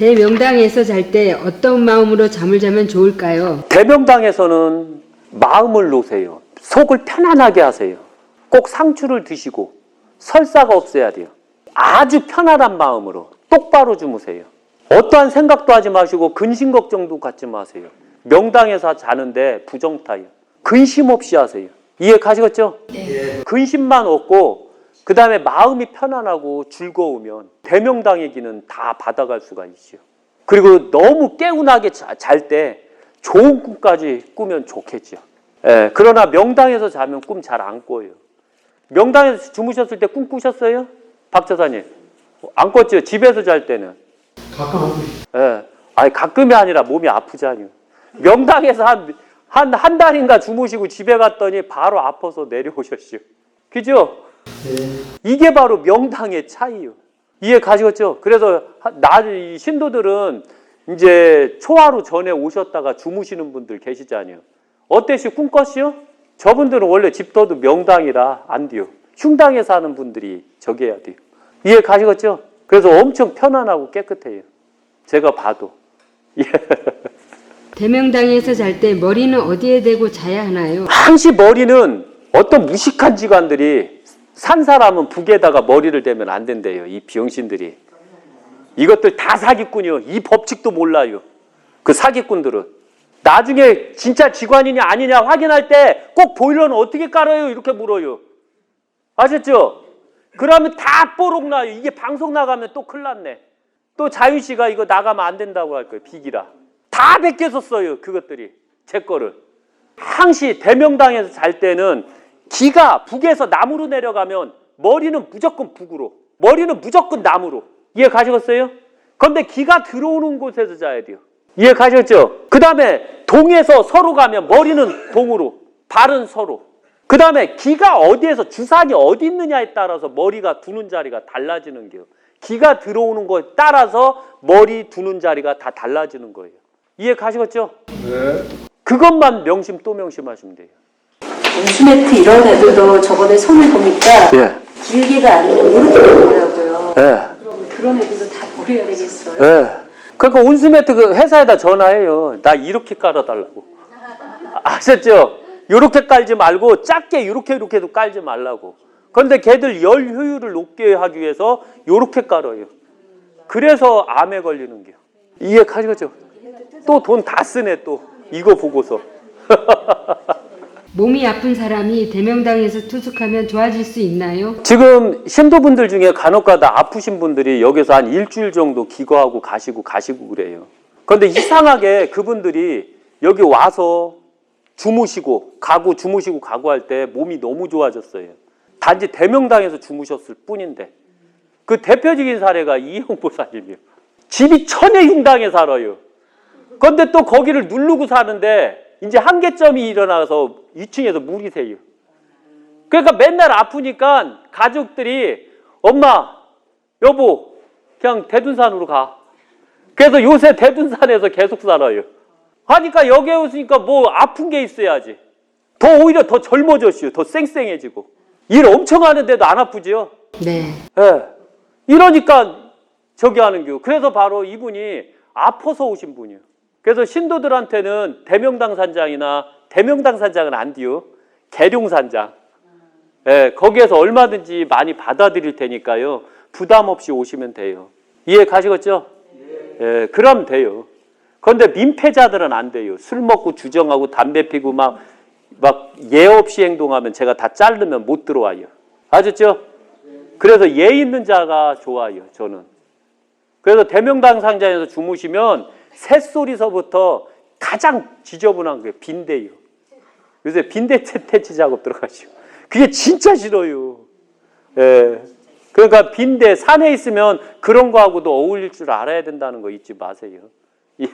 대명당에서 잘 때 어떤 마음으로 잠을 자면 좋을까요? 대명당에서는 마음을 놓으세요. 속을 편안하게 하세요. 꼭 상추를 드시고 설사가 없어야 돼요. 아주 편안한 마음으로 똑바로 주무세요. 어떠한 생각도 하지 마시고 근심 걱정도 갖지 마세요. 명당에서 자는데 부정타요. 근심 없이 하세요. 이해 가시겠죠? 근심만 없고 그 다음에 마음이 편안하고 즐거우면 대명당의 기는 다 받아갈 수가 있죠. 그리고 너무 깨운하게 잘 때 좋은 꿈까지 꾸면 좋겠죠. 예, 그러나 명당에서 자면 꿈 잘 안 꿔요. 명당에서 주무셨을 때 꿈 꾸셨어요? 박 저사님. 안 꿨죠? 집에서 잘 때는. 가끔 예. 아니, 가끔이 아니라 몸이 아프잖아요. 명당에서 한, 한, 한 달인가 주무시고 집에 갔더니 바로 아파서 내려오셨죠. 그죠? 이게 바로 명당의 차이요. 이해 가시겠죠? 그래서 하- 나, 이 신도들은 이제 초하루 전에 오셨다가 주무시는 분들 계시잖아요. 어때시 꿈꿨시요? 저분들은 원래 집터도 명당이라 안 돼요. 흉당에 사는 분들이 저기 해야 돼요. 이해 가시겠죠? 그래서 엄청 편안하고 깨끗해요. 제가 봐도. 대명당에서 잘 때 머리는 어디에 대고 자야 하나요? 항시 머리는 어떤 무식한 직관들이 산 사람은 북에다가 머리를 대면 안 된대요. 이 병신들이. 이것들 다 사기꾼이요. 이 법칙도 몰라요. 그 사기꾼들은. 나중에 진짜 직관이냐 아니냐 확인할 때 꼭 보일러는 어떻게 깔아요? 이렇게 물어요. 아셨죠? 그러면 다 뽀록 나요. 이게 방송 나가면 또 큰일 났네. 또 자유 씨가 이거 나가면 안 된다고 할 거예요. 비기라. 다 베껴서 써요. 그것들이. 제 거를. 항시 대명당에서 잘 때는 기가 북에서 남으로 내려가면 머리는 무조건 북으로. 머리는 무조건 남으로. 이해 가시겠어요? 그런데 기가 들어오는 곳에서 자야 돼요. 이해 가셨죠? 그 다음에 동에서 서로 가면 머리는 동으로. 발은 서로. 그 다음에 기가 어디에서 주사기 어디 있느냐에 따라서 머리가 두는 자리가 달라지는 게요. 기가 들어오는 거에 따라서 머리 두는 자리가 다 달라지는 거예요. 이해 가시겠죠? 네. 그것만 명심 또 명심하시면 돼요. 온수매트 이런 애들도 저번에 손을 보니까 예. 길게가 아니고 이렇게 되더라고요. 예. 그런 애들도 다 버려야 되겠어요. 예. 그러니까 온수매트 그 회사에다 전화해요. 나 이렇게 깔아달라고. 아셨죠? 이렇게 깔지 말고 작게 이렇게 이렇게도 깔지 말라고. 그런데 걔들 열 효율을 높게 하기 위해서 이렇게 깔아요. 그래서 암에 걸리는 게요. 이해 가시겠죠? 또 돈 다 쓰네 또 이거 보고서. 몸이 아픈 사람이 대명당에서 투숙하면 좋아질 수 있나요? 지금 신도분들 중에 간혹가다 아프신 분들이 여기서 한 일주일 정도 기거하고 가시고 가시고 그래요. 그런데 이상하게 그분들이 여기 와서 주무시고 가고 주무시고 가고 할 때 몸이 너무 좋아졌어요. 단지 대명당에서 주무셨을 뿐인데 그 대표적인 사례가 이영보사님이요. 집이 천의 흉당에 살아요. 그런데 또 거기를 누르고 사는데 이제 한계점이 일어나서 2층에서 물이 새요. 그러니까 맨날 아프니까 가족들이 엄마, 여보, 그냥 대둔산으로 가. 그래서 요새 대둔산에서 계속 살아요. 하니까 여기에 오시니까 뭐 아픈 게 있어야지. 더 오히려 더 젊어졌어요. 더 쌩쌩해지고. 일 엄청 하는데도 안 아프지요? 네. 예. 이러니까 저기 하는 겨. 그래서 바로 이분이 아파서 오신 분이에요. 그래서 신도들한테는 대명당 산장이나 대명당 산장은 안 돼요. 계룡산장. 예, 거기에서 얼마든지 많이 받아들일 테니까요. 부담 없이 오시면 돼요. 이해 가시겠죠? 예, 그럼 돼요. 그런데 민폐자들은 안 돼요. 술 먹고 주정하고 담배 피고 막, 막 예 없이 행동하면 제가 다 자르면 못 들어와요. 아셨죠? 그래서 예 있는 자가 좋아요, 저는. 그래서 대명당 상자에서 주무시면 새소리서부터 가장 지저분한 게 빈대요. 요새 빈대 퇴치 작업 들어가시고. 그게 진짜 싫어요. 예. 그러니까 빈대 산에 있으면 그런 거하고도 어울릴 줄 알아야 된다는 거 잊지 마세요. 예.